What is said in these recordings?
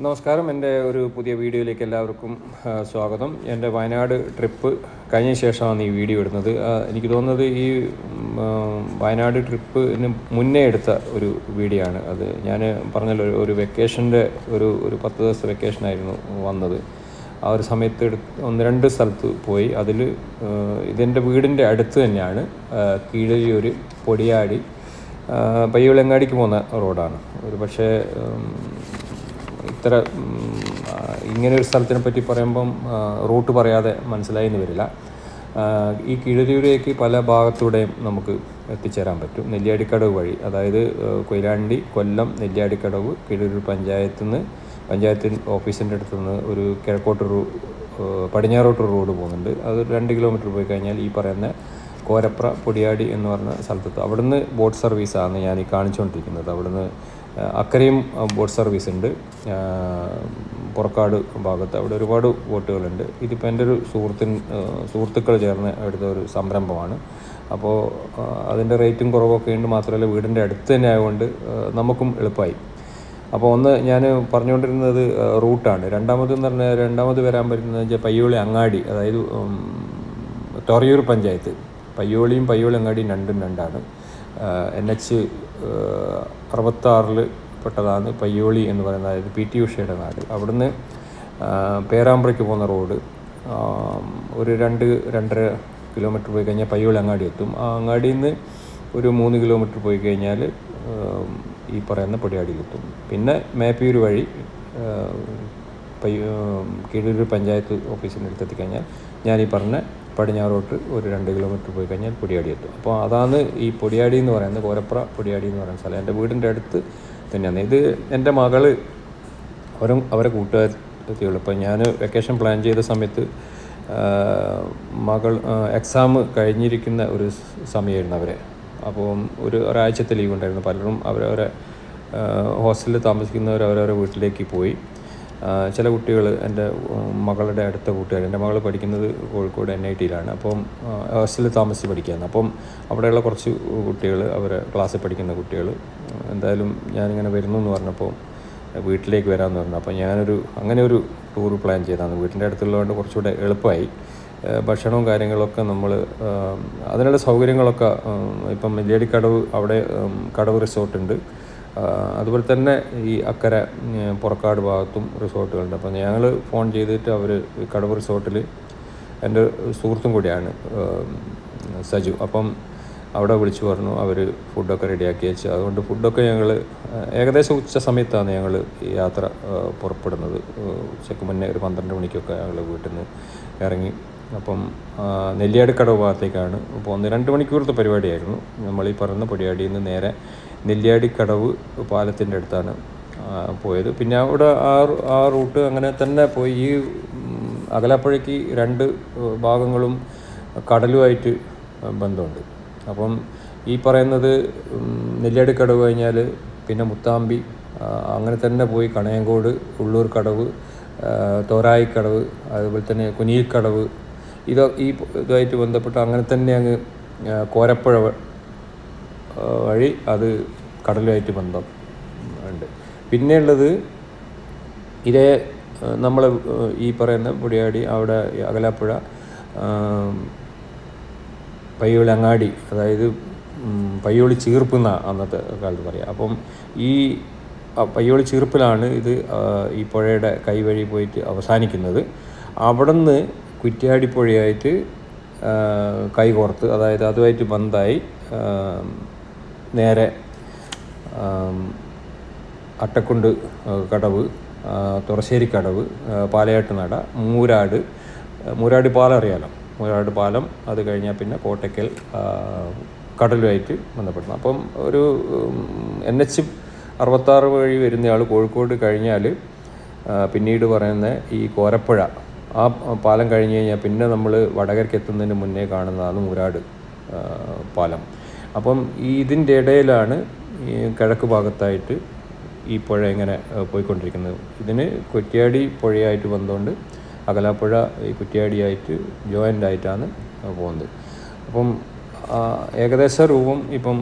നമസ്കാരം. എന്റെ ഒരു പുതിയ വീഡിയോയിലേക്ക് എല്ലാവർക്കും സ്വാഗതം. എന്റെ വയനാട് ട്രിപ്പ് കഴിഞ്ഞ ശേഷമാണ് ഈ വീഡിയോ ഇടുന്നത്. എനിക്ക് തോന്നുന്നത് ഈ വയനാട് ട്രിപ്പിന് മുന്നേ എടുത്ത ഒരു വീഡിയോ ആണ് അത്. ഞാൻ പറഞ്ഞല്ലോ ഒരു- വെക്കേഷന്റെ ഒരു ഒരു പത്ത് ദിവസത്തെ വെക്കേഷനായിരുന്നു വന്നത്. ആ ഒരു സമയത്ത് എടുത്ത് ഒന്ന് രണ്ട് സ്ഥലത്ത് പോയി. അതിൽ ഇതെന്റെ വീടിന്റെ അടുത്ത് തന്നെയാണ്. ഒരു പൊടിയാടി പയ്യോളങ്ങാടിക്ക് പോകുന്ന റോഡാണ്. ഒരു പക്ഷേ ഇത്ര ഇങ്ങനെ ഒരു സ്ഥലത്തിനെ പറ്റി പറയുമ്പം റൂട്ട് പറയാതെ മനസ്സിലായി എന്ന് വരില്ല ഈ കീഴരിയൂരേക്ക് പല ഭാഗത്തൂടെയും നമുക്ക് എത്തിച്ചേരാൻ പറ്റും. നെല്ലിയാടിക്കടവ് വഴി. അതായത് കൊയിലാണ്ടി കൊല്ലം നെല്ലിയാടിക്കടവ് കീഴരിയൂർ പഞ്ചായത്തിൽ നിന്ന് പഞ്ചായത്ത് ഓഫീസിന്റെ അടുത്ത് നിന്ന് ഒരു കിഴക്കോട്ടൊരു ആ, പടിഞ്ഞാറോട്ട് റോഡ് പോകുന്നുണ്ട്. അത് രണ്ട് കിലോമീറ്റർ പോയി കഴിഞ്ഞാൽ ഈ പറയുന്ന കോരപ്ര പൊടിയാടി എന്ന് പറഞ്ഞ സ്ഥലത്തെത്തും. അവിടുന്ന് ബോട്ട് സർവീസാണ് ഞാൻ ഈ കാണിച്ചുകൊണ്ടിരിക്കുന്നത്. അവിടുന്ന് അക്കരയും ബോട്ട് സർവീസ് ഉണ്ട് പുറക്കാട് ഭാഗത്ത് അവിടെ ഒരുപാട് ബോട്ടുകളുണ്ട്. ഇതിപ്പോൾ എന്റെ ഒരു സുഹൃത്തിൻ സുഹൃത്തുക്കൾ ചേർന്ന് എടുത്ത ഒരു സംരംഭമാണ്. അപ്പോൾ അതിന്റെ റേറ്റും കുറവൊക്കെ ഉണ്ട്. മാത്രമല്ല വീടിന്റെ അടുത്ത് തന്നെ ആയതുകൊണ്ട് നമുക്കും എളുപ്പമായി. അപ്പോൾ ഒന്ന് ഞാൻ പറഞ്ഞുകൊണ്ടിരുന്നത് റൂട്ടാണ്. രണ്ടാമത് എന്ന് പറഞ്ഞാൽ രണ്ടാമത് വരാൻ പറ്റുന്നത് വെച്ചാൽ പയ്യോളി അങ്ങാടി അതായത് തൊറയൂർ പഞ്ചായത്ത്. പയ്യോളിയും പയ്യോളി അങ്ങാടിയും രണ്ടും രണ്ടാണ്. എൻ എച്ച് അറുപത്താറിൽ പെട്ടതാണ് പയ്യോളി എന്ന് പറയുന്ന അതായത് പി ടി ഉഷയുടെ നാട്. അവിടുന്ന് പേരാമ്പ്രയ്ക്ക് പോകുന്ന റോഡ് ഒരു രണ്ട് രണ്ടര കിലോമീറ്റർ പോയി കഴിഞ്ഞാൽ പയ്യോളി അങ്ങാടി എത്തും. ആ അങ്ങാടിയിൽ നിന്ന് ഒരു മൂന്ന് കിലോമീറ്റർ പോയി കഴിഞ്ഞാൽ ഈ പറയുന്ന പൊടിയാടിയിലെത്തും പിന്നെ മേപ്പയൂർ വഴി പയ്യ കീഴൂർ പഞ്ചായത്ത് ഓഫീസിന്റെ അടുത്ത് എത്തിക്കഴിഞ്ഞാൽ ഞാൻ ഈ പറഞ്ഞ പടിഞ്ഞാറോട്ട് ഒരു രണ്ട് കിലോമീറ്റർ പോയി കഴിഞ്ഞാൽ പൊടിയാടി എത്തും. അപ്പോൾ അതാണ് ഈ പൊടിയാടി എന്ന് പറയുന്നത് കോരപ്ര പൊടിയാടി എന്ന് പറയുന്ന സ്ഥലം. എന്റെ വീടിന്റെ അടുത്ത് തന്നെയാണ്. ഇത് എന്റെ മകൾ അവരും അവരെ കൂട്ടുകാരെത്തിയുള്ളൂ. അപ്പോൾ ഞാൻ വെക്കേഷൻ പ്ലാൻ ചെയ്ത സമയത്ത് മകൾ എക്സാം കഴിഞ്ഞിരിക്കുന്ന ഒരു സമയമായിരുന്നു അവരെ. അപ്പോൾ ഒരു ഒരാഴ്ചത്തെ ലീവ് ഉണ്ടായിരുന്നു. പലരും അവരവരെ ഹോസ്റ്റലിൽ താമസിക്കുന്നവർ അവരവരെ വീട്ടിലേക്ക് പോയി. ചില കുട്ടികൾ എന്റെ മകളുടെ അടുത്ത കൂട്ടുകാർ എന്റെ മകൾ പഠിക്കുന്നത് കോഴിക്കോട് എൻ ഐ ടിയിലാണ് അപ്പം ഹോസ്റ്റലിൽ താമസിച്ച് പഠിക്കുകയാണ്. അപ്പം അവിടെയുള്ള കുറച്ച് കുട്ടികൾ അവരെ ക്ലാസ്സിൽ പഠിക്കുന്ന കുട്ടികൾ എന്തായാലും ഞാനിങ്ങനെ വരുന്നു എന്ന് പറഞ്ഞപ്പോൾ വീട്ടിലേക്ക് വരാമെന്ന് പറഞ്ഞു. അപ്പോൾ ഞാനൊരു അങ്ങനെ ഒരു ടൂർ പ്ലാൻ ചെയ്താണ്. വീട്ടിന്റെ അടുത്തുള്ളതുകൊണ്ട് കുറച്ചുകൂടെ എളുപ്പമായി. ഭക്ഷണവും കാര്യങ്ങളൊക്കെ നമ്മൾ അതിനുള്ള സൗകര്യങ്ങളൊക്കെ ഇപ്പം കടവ് അവിടെ കടവ് റിസോർട്ടുണ്ട്. അതുപോലെ തന്നെ ഈ അക്കര പുറക്കാട് ഭാഗത്തും റിസോർട്ടുകളുണ്ട്. അപ്പോൾ ഞങ്ങൾ ഫോൺ ചെയ്തിട്ട് അവർ കടവ് റിസോർട്ടിൽ എന്റെ സുഹൃത്തും കൂടിയാണ് സജു. അപ്പം അവിടെ വിളിച്ചു പറഞ്ഞു അവർ ഫുഡൊക്കെ റെഡിയാക്കി വെച്ച്. അതുകൊണ്ട് ഫുഡൊക്കെ ഞങ്ങൾ ഏകദേശം ഉച്ച സമയത്താണ് ഞങ്ങൾ യാത്ര പുറപ്പെടുന്നത്. ഉച്ചയ്ക്ക് മുന്നേ ഒരു പന്ത്രണ്ട് മണിക്കൊക്കെ ഞങ്ങൾ വീട്ടിൽ നിന്ന് ഇറങ്ങി. അപ്പം നെല്ലിയാട് നെല്ലിയാടിക്കടവ് ഭാഗത്തേക്കാണ് അപ്പോൾ ഒന്ന് രണ്ട് മണിക്കൂറത്തെ പരിപാടിയായിരുന്നു. നമ്മൾ ഈ പറയുന്ന പൊടിയാടിയിൽ നിന്ന് നേരെ നെല്ലിയാടിക്കടവ് പാലത്തിന്റെ അടുത്താണ് പോയത്. പിന്നെ അവിടെ ആ ആ റൂട്ട് അങ്ങനെ തന്നെ പോയി. ഈ അകലപ്പുഴയ്ക്ക് രണ്ട് ഭാഗങ്ങളും കടലുമായിട്ട് ബന്ധമുണ്ട്. അപ്പം ഈ പറയുന്നത് നെല്ലിയാടിക്കടവ് കഴിഞ്ഞാൽ പിന്നെ മുത്താമ്പി അങ്ങനെ തന്നെ പോയി കണയങ്കോട് ഉള്ളൂർ കടവ് തോരായിക്കടവ് അതുപോലെ തന്നെ കുനിയിക്കടവ് ഇത് ഈ ഇതുമായിട്ട് ബന്ധപ്പെട്ട് അങ്ങനെ തന്നെ അങ്ങ് കോരപ്പുഴ വഴി അത് കടലുമായിട്ട് ബന്ധം ഉണ്ട്. പിന്നെയുള്ളത് ഇതേ നമ്മൾ ഈ പറയുന്ന പൊടിയാടി അവിടെ അകലാപ്പുഴ പയ്യോളങ്ങാടി അതായത് പയ്യോളി ചീർപ്പ് എന്നാണ് അന്നത്തെ കാലത്ത് പറയാം. അപ്പം ഈ പയ്യോളി ചീർപ്പിലാണ് ഇത് ഈ പുഴയുടെ കൈവഴി പോയിട്ട് അവസാനിക്കുന്നത്. അവിടുന്ന് കുറ്റ്യാടി പുഴയായിട്ട് കൈകോർത്ത് അതായത് അതുമായിട്ട് ബന്ധമായി ആ, നേരെ അട്ടക്കുണ്ട് കടവ് തുറശ്ശേരി കടവ് പാലയാട്ടുനട പാലയാട്ട് നട മൂരാട് മൂരാടി പാലം അറിയാലോ? മൂരാട് പാലം അത് കഴിഞ്ഞാൽ പിന്നെ കോട്ടയ്ക്കൽ കടലുമായിട്ട് ബന്ധപ്പെടുന്നു. അപ്പം ഒരു എൻ എച്ച് അറുപത്താറ് വഴി വരുന്നയാൾ കോഴിക്കോട് കഴിഞ്ഞാൽ പിന്നീട് പറയുന്ന ഈ കോരപ്പുഴ ആ പാലം കഴിഞ്ഞ് കഴിഞ്ഞാൽ പിന്നെ നമ്മൾ വടകരയ്ക്ക് എത്തുന്നതിന് മുന്നേ കാണുന്നതാണ് മൂരാട് പാലം. അപ്പം ഈ ഇതിന്റെ ഇടയിലാണ് ഈ കിഴക്ക് ഭാഗത്തായിട്ട് ഈ പുഴ ഇങ്ങനെ പോയിക്കൊണ്ടിരിക്കുന്നത്. ഇതിന് കുറ്റ്യാടി പുഴയായിട്ട് വന്നുകൊണ്ട് അകലാപ്പുഴ ഈ കുറ്റ്യാടിയായിട്ട് ജോയിന്റ് ആയിട്ടാണ് പോകുന്നത്. അപ്പം ഏകദേശ രൂപം ഇപ്പം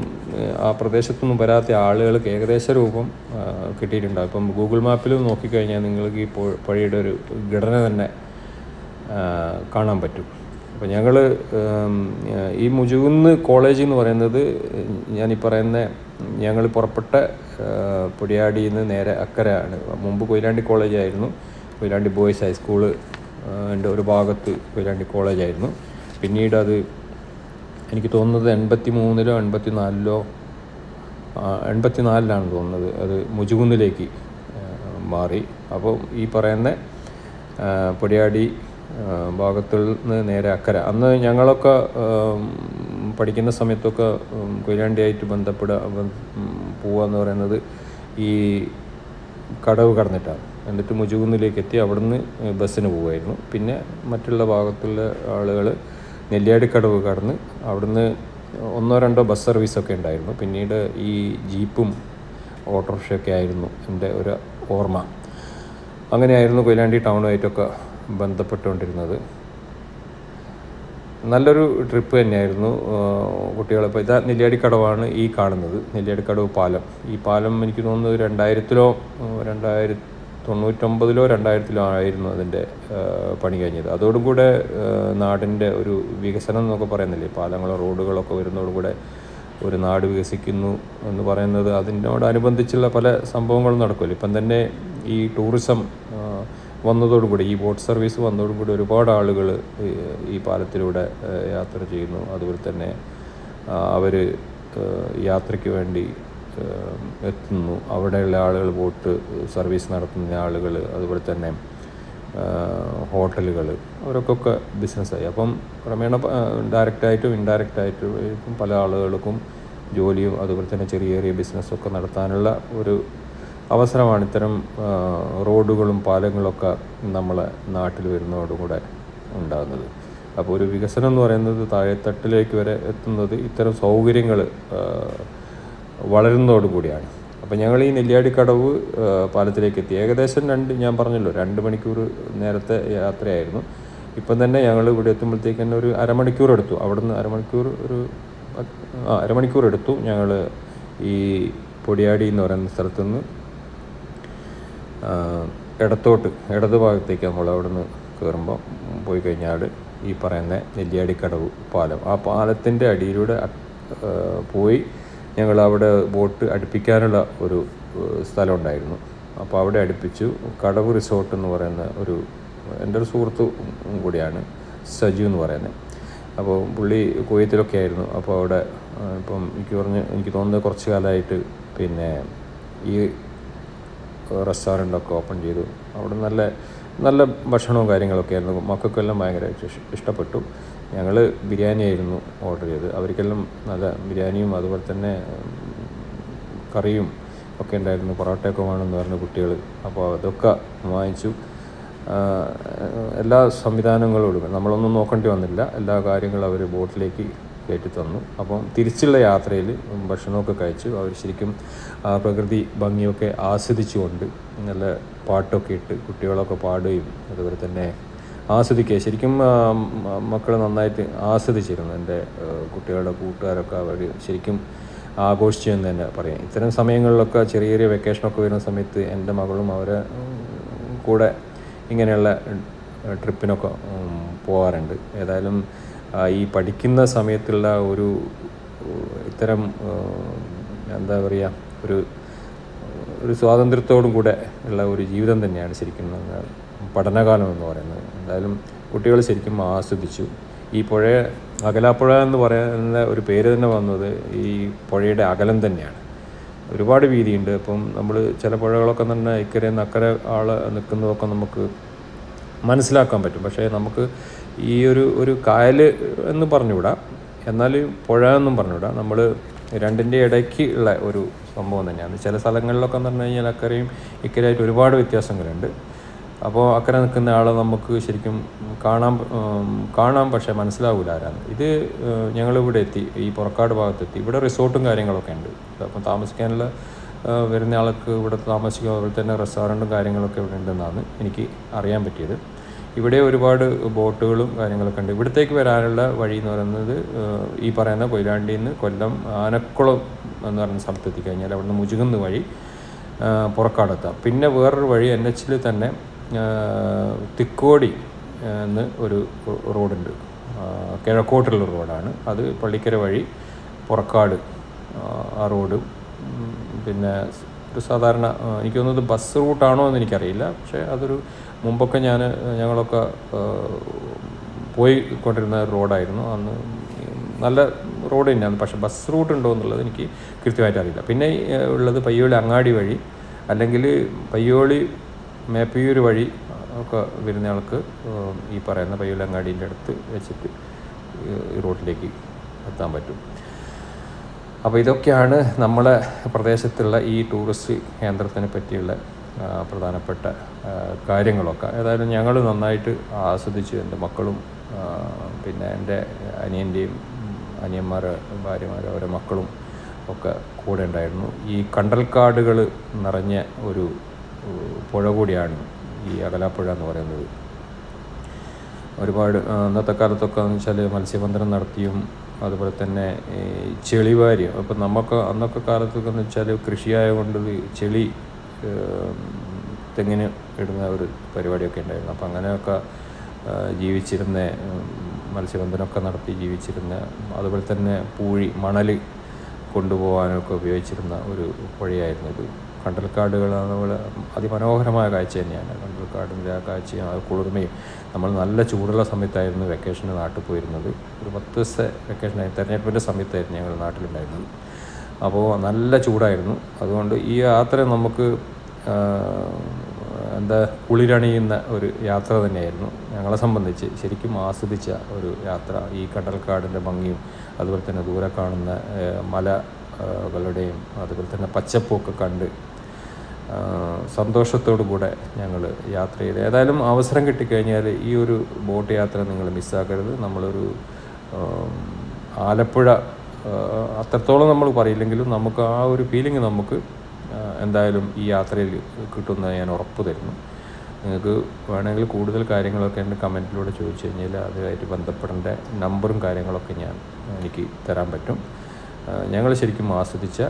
ആ പ്രദേശത്തൊന്നും വരാത്ത ആളുകൾക്ക് ഏകദേശ രൂപം കിട്ടിയിട്ടുണ്ടാകും ഇപ്പം ഗൂഗിൾ മാപ്പിൽ നോക്കിക്കഴിഞ്ഞാൽ നിങ്ങൾക്ക് ഈ പുഴയുടെ ഒരു ഘടന തന്നെ കാണാൻ പറ്റും. അപ്പോൾ ഞങ്ങൾ ഈ മുജുകുന്ന് കോളേജ് എന്ന് പറയുന്നത് ഞാനീ പറയുന്ന ഞങ്ങൾ പുറപ്പെട്ട പൊടിയാടിയിൽ നിന്ന് നേരെ അക്കരയാണ്. മുമ്പ് കൊയിലാണ്ടി കോളേജായിരുന്നു കൊയിലാണ്ടി ബോയ്സ് ഹൈസ്കൂൾ എന്റെ ഒരു ഭാഗത്ത് കൊയിലാണ്ടി കോളേജായിരുന്നു പിന്നീട് അത് എനിക്ക് തോന്നുന്നത് എൺപത്തി മൂന്നിലോ എൺപത്തി നാലിലോ എൺപത്തി നാലിലാണ് തോന്നുന്നത് അത് മുജുകുന്നിലേക്ക് മാറി. അപ്പോൾ ഈ പറയുന്ന പൊടിയാടി ഭാഗത്തിൽ നിന്ന് നേരെ അക്കര. അന്ന് ഞങ്ങളൊക്കെ പഠിക്കുന്ന സമയത്തൊക്കെ കൊയിലാണ്ടിയായിട്ട് ബന്ധപ്പെടുക പോവുക എന്ന് പറയുന്നത് ഈ കടവ് കടന്നിട്ടാണ്. എന്നിട്ട് മുജുകുന്നിലേക്ക് എത്തി നിന്ന് ബസ്സിന് പോവുമായിരുന്നു പിന്നെ മറ്റുള്ള ഭാഗത്തുള്ള ആളുകൾ നെല്ലിയാടിക്കടവ് കടന്ന് അവിടുന്ന് ഒന്നോ രണ്ടോ ബസ് സർവീസൊക്കെ ഉണ്ടായിരുന്നു. പിന്നീട് ഈ ജീപ്പും ഓട്ടോറിക്ഷയൊക്കെ ആയിരുന്നു എന്റെ ഒരു ഓർമ്മ. അങ്ങനെയായിരുന്നു കൊയിലാണ്ടി ടൗണുമായിട്ടൊക്കെ ബന്ധപ്പെട്ടുകൊണ്ടിരുന്നത്. നല്ലൊരു ട്രിപ്പ് തന്നെയായിരുന്നു കുട്ടികളിപ്പോൾ ഇതാ നെല്ലിയാടിക്കടവാണ് ഈ കാണുന്നത്. നെല്ലിയാടിക്കടവ് പാലം. ഈ പാലം എനിക്ക് തോന്നുന്നത് രണ്ടായിരത്തിലോ രണ്ടായിരത്തി തൊണ്ണൂറ്റൊമ്പതിലോ രണ്ടായിരത്തിലോ ആയിരുന്നു അതിന്റെ പണി കഴിഞ്ഞത്. അതോടുകൂടെ കൂടെ നാടിന്റെ ഒരു വികസനം എന്നൊക്കെ പറയുന്നില്ലേ? പാലങ്ങളോ റോഡുകളൊക്കെ വരുന്നതോടുകൂടെ ഒരു നാട് വികസിക്കുന്നു എന്ന് പറയുന്നത് അതിനോടനുബന്ധിച്ചുള്ള പല സംഭവങ്ങളും നടക്കുമല്ലോ. ഇപ്പം തന്നെ ഈ ടൂറിസം വന്നതോടുകൂടി ഈ ബോട്ട് സർവീസ് വന്നതോടുകൂടി ഒരുപാട് ആളുകൾ ഈ പാലത്തിലൂടെ യാത്ര ചെയ്യുന്നു. അതുപോലെ തന്നെ അവർ യാത്രയ്ക്ക് വേണ്ടി എത്തുന്നു. അവിടെയുള്ള ആളുകൾ ബോട്ട് സർവീസ് നടത്തുന്ന ആളുകൾ അതുപോലെ തന്നെ ഹോട്ടലുകൾ അവരൊക്കെ ബിസിനസ്സായി. അപ്പം ക്രമേണ ഡയറക്റ്റായിട്ടും ഇൻഡയറക്റ്റായിട്ടും പല ആളുകൾക്കും ജോലിയും അതുപോലെ തന്നെ ചെറിയ ചെറിയ ബിസിനസ്സൊക്കെ നടത്താനുള്ള ഒരു അവസരമാണ് ഇത്തരം റോഡുകളും പാലങ്ങളൊക്കെ നമ്മളെ നാട്ടിൽ വരുന്നതോടുകൂടെ ഉണ്ടാകുന്നത്. അപ്പോൾ ഒരു വികസനം എന്ന് പറയുന്നത് താഴെത്തട്ടിലേക്ക് വരെ എത്തുന്നത് ഇത്തരം സൗകര്യങ്ങൾ വളരുന്നതോടുകൂടിയാണ് അപ്പോൾ ഞങ്ങൾ ഈ നെല്ലിയാടിക്കടവ് പാലത്തിലേക്ക് എത്തി. ഏകദേശം രണ്ട് ഞാൻ പറഞ്ഞല്ലോ രണ്ട് മണിക്കൂർ നേരത്തെ യാത്രയായിരുന്നു. ഇപ്പം തന്നെ ഞങ്ങൾ ഇവിടെ എത്തുമ്പോഴത്തേക്ക് തന്നെ ഒരു അരമണിക്കൂർ എടുത്തു. അവിടുന്ന് അരമണിക്കൂർ ഒരു ആ അരമണിക്കൂർ എടുത്തു ഞങ്ങൾ ഈ പൊടിയാടി എന്ന് പറയുന്ന സ്ഥലത്തുനിന്ന് ഇടത്തോട്ട് ഇടത് ഭാഗത്തേക്ക് നമ്മൾ അവിടെ നിന്ന് കയറുമ്പോൾ പോയി കഴിഞ്ഞാൽ ഈ പറയുന്ന നെല്ലിയാടിക്കടവ് പാലം. ആ പാലത്തിന്റെ അടിയിലൂടെ പോയി ഞങ്ങൾ അവിടെ ബോട്ട് അടുപ്പിക്കാനുള്ള ഒരു സ്ഥലം ഉണ്ടായിരുന്നു അപ്പോൾ അവിടെ അടുപ്പിച്ചു. കടവ് റിസോർട്ട് എന്ന് പറയുന്ന ഒരു എന്റെ ഒരു സുഹൃത്ത് കൂടിയാണ് സജു എന്ന് പറയുന്നത്. അപ്പോൾ പുള്ളി കുവൈത്തിലൊക്കെ ആയിരുന്നു. അപ്പോൾ അവിടെ ഇപ്പം എനിക്ക് പറഞ്ഞ് എനിക്ക് തോന്നുന്നത് കുറച്ച് കാലമായിട്ട് പിന്നെ ഈ റെസ്റ്റോറന്റൊക്കെ ഓപ്പൺ ചെയ്തു. അവിടെ നല്ല നല്ല ഭക്ഷണവും കാര്യങ്ങളൊക്കെ ആയിരുന്നു. മക്കൾക്കെല്ലാം ഇഷ്- ഇഷ്ടപ്പെട്ടു. ഞങ്ങൾ ബിരിയാണി ആയിരുന്നു ഓർഡർ ചെയ്ത് അവർക്കെല്ലാം നല്ല ബിരിയാണിയും അതുപോലെ തന്നെ കറിയും ഒക്കെ ഉണ്ടായിരുന്നു. പൊറോട്ടയൊക്കെ വേണമെന്ന് പറഞ്ഞു കുട്ടികൾ അപ്പോൾ അതൊക്കെ വാങ്ങിച്ചു. എല്ലാ സംവിധാനങ്ങളോടും നമ്മളൊന്നും നോക്കേണ്ടി വന്നില്ല. എല്ലാ കാര്യങ്ങളും അവർ ബോട്ടിലേക്ക് കയറ്റി തന്നു അപ്പം തിരിച്ചുള്ള യാത്രയിൽ ഭക്ഷണമൊക്കെ കഴിച്ചു. അവർ ശരിക്കും പ്രകൃതി ഭംഗിയൊക്കെ ആസ്വദിച്ചുകൊണ്ട് നല്ല പാട്ടൊക്കെ ഇട്ട് കുട്ടികളൊക്കെ പാടുകയും അതുപോലെ തന്നെ ആസ്വദിക്കുക ശരിക്കും മക്കൾ നന്നായിട്ട് ആസ്വദിച്ചിരുന്നു. എന്റെ കുട്ടികളുടെ കൂട്ടുകാരൊക്കെ അവർ ശരിക്കും ആഘോഷിച്ചു എന്ന് തന്നെ പറയാം. ഇത്തരം സമയങ്ങളിലൊക്കെ ചെറിയ ചെറിയ വെക്കേഷനൊക്കെ വരുന്ന സമയത്ത് എന്റെ മകളും അവരെ കൂടെ ഇങ്ങനെയുള്ള ട്രിപ്പിനൊക്കെ പോകാറുണ്ട്. ഏതായാലും ഈ പഠിക്കുന്ന സമയത്തുള്ള ഒരു ഇത്തരം എന്താ പറയുക ഒരു ഒരു സ്വാതന്ത്ര്യത്തോടും കൂടെ ഉള്ള ഒരു ജീവിതം തന്നെയാണ് ശരിക്കും പഠനകാലം എന്ന് പറയുന്നത്. എന്തായാലും കുട്ടികൾ ശരിക്കും ആസ്വദിച്ചു. ഈ പുഴ അകലാപ്പുഴ എന്ന് പറയുന്ന ഒരു പേര് തന്നെ വന്നത് ഈ പുഴയുടെ അകലം തന്നെയാണ്. ഒരുപാട് വീതിയുണ്ട്. അപ്പം നമ്മൾ ചില പുഴകളൊക്കെ തന്നെ ഇക്കരെ നക്കര ആൾ നിൽക്കുന്നതൊക്കെ നമുക്ക് മനസ്സിലാക്കാൻ പറ്റും. പക്ഷേ നമുക്ക് ഈ ഒരു ഒരു കായൽ എന്ന് പറഞ്ഞുകൂടാ. എന്നാൽ പുഴ എന്നും പറഞ്ഞുകൂടാ. നമ്മൾ രണ്ടിന്റെ ഇടയ്ക്ക് ഉള്ള ഒരു സംഭവം തന്നെയാണ്. ചില സ്ഥലങ്ങളിലൊക്കെ എന്ന് പറഞ്ഞു കഴിഞ്ഞാൽ അക്കരയും ഇക്കരയായിട്ട് ഒരുപാട് വ്യത്യാസങ്ങളുണ്ട്. അപ്പോൾ അക്കരെ നിൽക്കുന്ന ആളെ നമുക്ക് ശരിക്കും കാണാൻ കാണാം പക്ഷേ മനസ്സിലാവില്ല ആരാണ് ഇത് ഞങ്ങളിവിടെ എത്തി ഈ പുറക്കാട് ഭാഗത്തെത്തി. ഇവിടെ റിസോർട്ടും കാര്യങ്ങളൊക്കെ ഉണ്ട്. അപ്പം താമസിക്കാനുള്ള വരുന്ന ആൾക്ക് ഇവിടെ താമസിക്കുക അതുപോലെ തന്നെ റെസ്റ്റോറന്റും കാര്യങ്ങളൊക്കെ ഇവിടെ ഉണ്ടെന്നാണ് എനിക്ക് അറിയാൻ പറ്റിയത്. ഇവിടെ ഒരുപാട് ബോട്ടുകളും കാര്യങ്ങളൊക്കെ ഉണ്ട്. ഇവിടത്തേക്ക് വരാനുള്ള വഴി എന്ന് പറയുന്നത് ഈ പറയുന്ന കൊയിലാണ്ടിയിൽ നിന്ന് കൊല്ലം ആനക്കുളം എന്ന് പറയുന്ന സ്ഥലത്ത് എത്തിക്കഴിഞ്ഞാൽ അവിടുന്ന് മുജുകുന്ന് വഴി പുറക്കാടെത്താം പിന്നെ വേറൊരു വഴി എൻ എച്ചിൽ തന്നെ തിക്കോടി എന്ന് ഒരു റോഡുണ്ട്. കിഴക്കോട്ടുള്ള റോഡാണ്. അത് പള്ളിക്കര വഴി പുറക്കാട് ആ, റോഡ് പിന്നെ ഒരു സാധാരണ എനിക്ക് തോന്നുന്നത് ബസ് റൂട്ടാണോ എന്ന് എനിക്കറിയില്ല പക്ഷേ അതൊരു മുമ്പൊക്കെ ഞാൻ ഞങ്ങളൊക്കെ പോയി കൊണ്ടിരുന്ന റോഡായിരുന്നു. അന്ന് നല്ല റോഡ് തന്നെയാണ് പക്ഷേ ബസ് റൂട്ട് ഉണ്ടോ എന്നുള്ളത് എനിക്ക് കൃത്യമായിട്ട് അറിയില്ല. പിന്നെ ഉള്ളത് പയ്യോളി അങ്ങാടി വഴി അല്ലെങ്കിൽ പയ്യോളി മേപ്പയൂർ വഴി ഒക്കെ വരുന്ന ആൾക്ക് ഈ പറയുന്ന പയ്യോളി അങ്ങാടീന്റെ അടുത്ത് വെച്ചിട്ട് ഈ റോഡിലേക്ക് എത്താൻ പറ്റും. അപ്പോൾ ഇതൊക്കെയാണ് നമ്മളെ പ്രദേശത്തുള്ള ഈ ടൂറിസ്റ്റ് കേന്ദ്രത്തിനെ പറ്റിയുള്ള പ്രധാനപ്പെട്ട കാര്യങ്ങളൊക്കെ. ഏതായാലും ഞങ്ങൾ നന്നായിട്ട് ആസ്വദിച്ചു എന്റെ മക്കളും പിന്നെ എന്റെ അനിയന്റെയും അനിയന്മാരെ ഭാര്യമാർ അവരെ മക്കളും ഒക്കെ കൂടെ ഉണ്ടായിരുന്നു. ഈ കണ്ടൽക്കാടുകൾ നിറഞ്ഞ ഒരു പുഴ കൂടിയാണ് ഈ അകലാപ്പുഴ എന്ന് പറയുന്നത്. ഒരുപാട് അന്നത്തെ കാലത്തൊക്കെ എന്ന് വെച്ചാൽ മത്സ്യബന്ധനം നടത്തിയും അതുപോലെ തന്നെ ഈ ചെളിവാരി അപ്പം നമുക്ക് അന്നൊക്കെ കാലത്തൊക്കെ എന്ന് വെച്ചാൽ കൃഷിയായതുകൊണ്ട് ചെളി തെങ്ങിന് ഇടുന്ന ഒരു പരിപാടിയൊക്കെ ഉണ്ടായിരുന്നു. അപ്പം അങ്ങനെയൊക്കെ ജീവിച്ചിരുന്ന മത്സ്യബന്ധനമൊക്കെ നടത്തി ജീവിച്ചിരുന്ന അതുപോലെ തന്നെ പൂഴി മണൽ കൊണ്ടുപോകാനൊക്കെ ഉപയോഗിച്ചിരുന്ന ഒരു പുഴയായിരുന്നു ഇത്. കണ്ടൽക്കാടുകൾ നമ്മൾ അതിമനോഹരമായ കാഴ്ച തന്നെയാണ്. കണ്ടൽക്കാടിന്റെ ആ കാഴ്ചയും ആ കുളിർമയും. നമ്മൾ നല്ല ചൂടുള്ള സമയത്തായിരുന്നു വെക്കേഷന് നാട്ടിൽ പോയിരുന്നത്. ഒരു പത്ത് ദിവസത്തെ വെക്കേഷനായി തെരഞ്ഞെടുപ്പിന്റെ സമയത്തായിരുന്നു ഞങ്ങൾ നാട്ടിലുണ്ടായിരുന്നത്. അപ്പോൾ നല്ല ചൂടായിരുന്നു. അതുകൊണ്ട് ഈ യാത്ര നമുക്ക് എന്താ കുളിരണിയുന്ന ഒരു യാത്ര തന്നെയായിരുന്നു. ഞങ്ങളെ സംബന്ധിച്ച് ശരിക്കും ആസ്വദിച്ച ഒരു യാത്ര. ഈ കടൽക്കാടിന്റെ ഭംഗിയും അതുപോലെ തന്നെ ദൂരെ കാണുന്ന മലകളുടെയും അതുപോലെ തന്നെ പച്ചപ്പൊക്കെ കണ്ട് സന്തോഷത്തോടു കൂടെ ഞങ്ങൾ യാത്ര ചെയ്ത്. ഏതായാലും അവസരം കിട്ടിക്കഴിഞ്ഞാൽ ഈ ഒരു ബോട്ട് യാത്ര നിങ്ങൾ മിസ്സാക്കരുത്. നമ്മളൊരു ആലപ്പുഴ അത്രത്തോളം നമ്മൾ പറയില്ലെങ്കിലും നമുക്ക് ആ ഒരു ഫീലിംഗ് നമുക്ക് എന്തായാലും ഈ യാത്രയിൽ കിട്ടുമെന്ന് ഞാൻ ഉറപ്പ് തരുന്നു. നിങ്ങൾക്ക് വേണമെങ്കിൽ കൂടുതൽ കാര്യങ്ങളൊക്കെ എന്റെ കമന്റിലൂടെ ചോദിച്ചു കഴിഞ്ഞാൽ അതുമായിട്ട് ബന്ധപ്പെടേണ്ട നമ്പറും കാര്യങ്ങളൊക്കെ ഞാൻ എനിക്ക് തരാൻ പറ്റും. ഞങ്ങൾ ശരിക്കും ആസ്വദിച്ച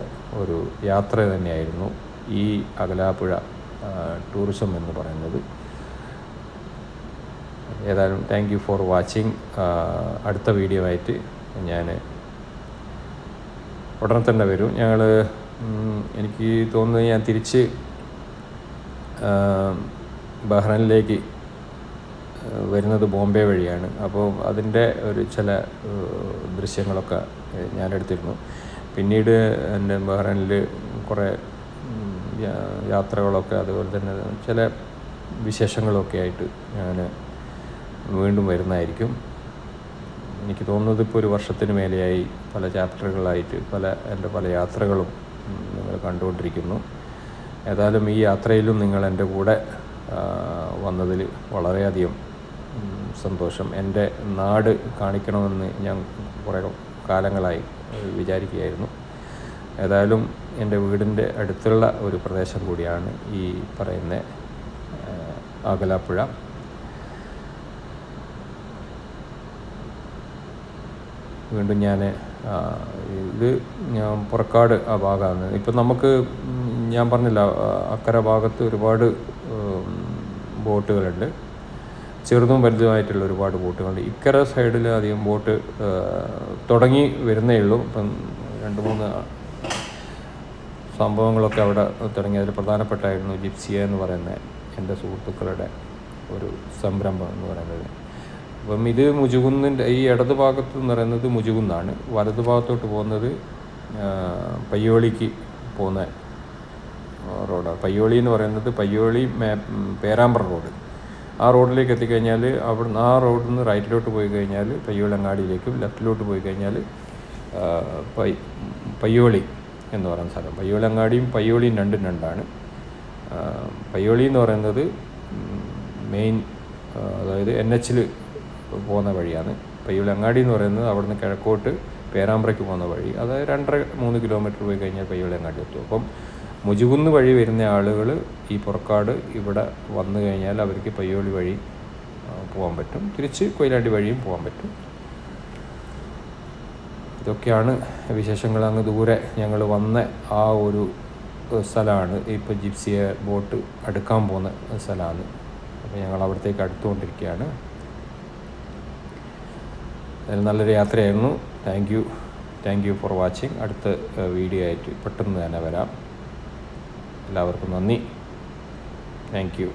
ഒരു യാത്ര തന്നെയായിരുന്നു. ഈ അകലാപ്പുഴ ടൂറിസം എന്ന് പറയുന്നത്. ഏതായാലും താങ്ക് യു ഫോർ വാച്ചിങ് അടുത്ത വീഡിയോ ആയിട്ട് ഞാൻ ഉടനെ തന്നെ വരും. ഞങ്ങൾ എനിക്ക് തോന്നുന്നത് ഞാൻ തിരിച്ച് ബഹ്റൈനിലേക്ക് വരുന്നത് ബോംബെ വഴിയാണ്. അപ്പോൾ അതിന്റെ ഒരു ചില ദൃശ്യങ്ങളൊക്കെ ഞാൻ എടുത്തിരുന്നു പിന്നീട് എന്റെ ബഹ്റൈനിൽ കുറേ യാത്രകളൊക്കെ അതുപോലെ തന്നെ ചില വിശേഷങ്ങളൊക്കെ ആയിട്ട് ഞാൻ വീണ്ടും വരുന്നതായിരിക്കും. എനിക്ക് തോന്നുന്നത് ഇപ്പോൾ ഒരു വർഷത്തിന് മേലെയായി പല ചാപ്റ്ററുകളായിട്ട് പല എന്റെ പല യാത്രകളും നിങ്ങൾ കണ്ടുകൊണ്ടിരിക്കുന്നു. ഏതായാലും ഈ യാത്രയിലും നിങ്ങൾ എന്റെ കൂടെ വന്നതിൽ വളരെയധികം സന്തോഷം. എന്റെ നാട് കാണിക്കണമെന്ന് ഞാൻ കുറേ കാലങ്ങളായി വിചാരിക്കുകയായിരുന്നു. ഏതായാലും എന്റെ വീടിന്റെ അടുത്തുള്ള ഒരു പ്രദേശം കൂടിയാണ് ഈ പറയുന്ന അകലാപ്പുഴ. വീണ്ടും ഞാൻ ഇത് ഞാൻ പുറക്കാട് ആ ഭാഗമാണ്. ഇപ്പം നമുക്ക് ഞാൻ പറഞ്ഞില്ല അക്കര ഭാഗത്ത് ഒരുപാട് ബോട്ടുകളുണ്ട്. ചെറുതും വലുതുമായിട്ടുള്ള ഒരുപാട് ബോട്ടുകളുണ്ട്. ഇക്കര സൈഡിൽ അധികം ബോട്ട് തുടങ്ങി വരുന്നേ ഉള്ളൂ. ഇപ്പം രണ്ട് മൂന്ന് സംഭവങ്ങളൊക്കെ അവിടെ തുടങ്ങി. അതിൽ പ്രധാനപ്പെട്ടായിരുന്നു ജിപ്സിയ എന്ന് പറയുന്ന എന്റെ സുഹൃത്തുക്കളുടെ ഒരു സംരംഭം എന്ന് പറയുന്നത്. അപ്പം ഇത് മുജുകുന്നിന്റെ ഈ ഇടത് ഭാഗത്ത് എന്ന് പറയുന്നത് മുജുകുന്നാണ്. വലത് ഭാഗത്തോട്ട് പോകുന്നത് പയ്യോളിക്ക് പോകുന്ന റോഡാണ് പയ്യോളി എന്ന് പറയുന്നത് പയ്യോളി മേ പേരാമ്പ്ര റോഡ്. ആ റോഡിലേക്ക് എത്തിക്കഴിഞ്ഞാൽ അവിടുന്ന് ആ റോഡിൽ നിന്ന് റൈറ്റിലോട്ട് പോയി കഴിഞ്ഞാൽ പയ്യോളങ്ങാടിയിലേക്കും ലെഫ്റ്റിലോട്ട് പോയി കഴിഞ്ഞാൽ പയ്യോളി എന്ന് പറയുന്ന സ്ഥലം. പയ്യോളങ്ങാടിയും പയ്യോളിയും രണ്ടും രണ്ടാണ്. പയ്യോളി എന്ന് പറയുന്നത് മെയിൻ അതായത് എൻ എച്ചിൽ പോകുന്ന വഴിയാണ്. പയ്യോളങ്ങാടി എന്ന് പറയുന്നത് അവിടുന്ന് കിഴക്കോട്ട് പേരാമ്പ്രയ്ക്ക് പോകുന്ന വഴി. അതായത് രണ്ടര മൂന്ന് കിലോമീറ്റർ പോയി കഴിഞ്ഞാൽ പയ്യോളങ്ങാടി എത്തും. അപ്പം മുജുകുന്ന് വഴി വരുന്ന ആളുകൾ ഈ പുറക്കാട് ഇവിടെ വന്നു കഴിഞ്ഞാൽ അവർക്ക് പയ്യോളി വഴി പോകാൻ പറ്റും. തിരിച്ച് കൊയിലാണ്ടി വഴിയും പോകാൻ പറ്റും. ഇതൊക്കെയാണ് വിശേഷങ്ങൾ. അങ്ങ് ദൂരെ ഞങ്ങൾ വന്ന ആ ഒരു സ്ഥലമാണ്. ഇപ്പോൾ ജിപ്സിയെ ബോട്ട് അടുക്കാൻ പോകുന്ന സ്ഥലമാണ്. അപ്പോൾ ഞങ്ങൾ അവിടത്തേക്ക് അടുത്തുകൊണ്ടിരിക്കുകയാണ്. നല്ലൊരു യാത്രയായിരുന്നു. Thank you thank you for watching അടുത്ത വീഡിയോ ആയിട്ട് പെട്ടെന്ന് തന്നെ വരാം. എല്ലാവർക്കും നന്ദി. Thank you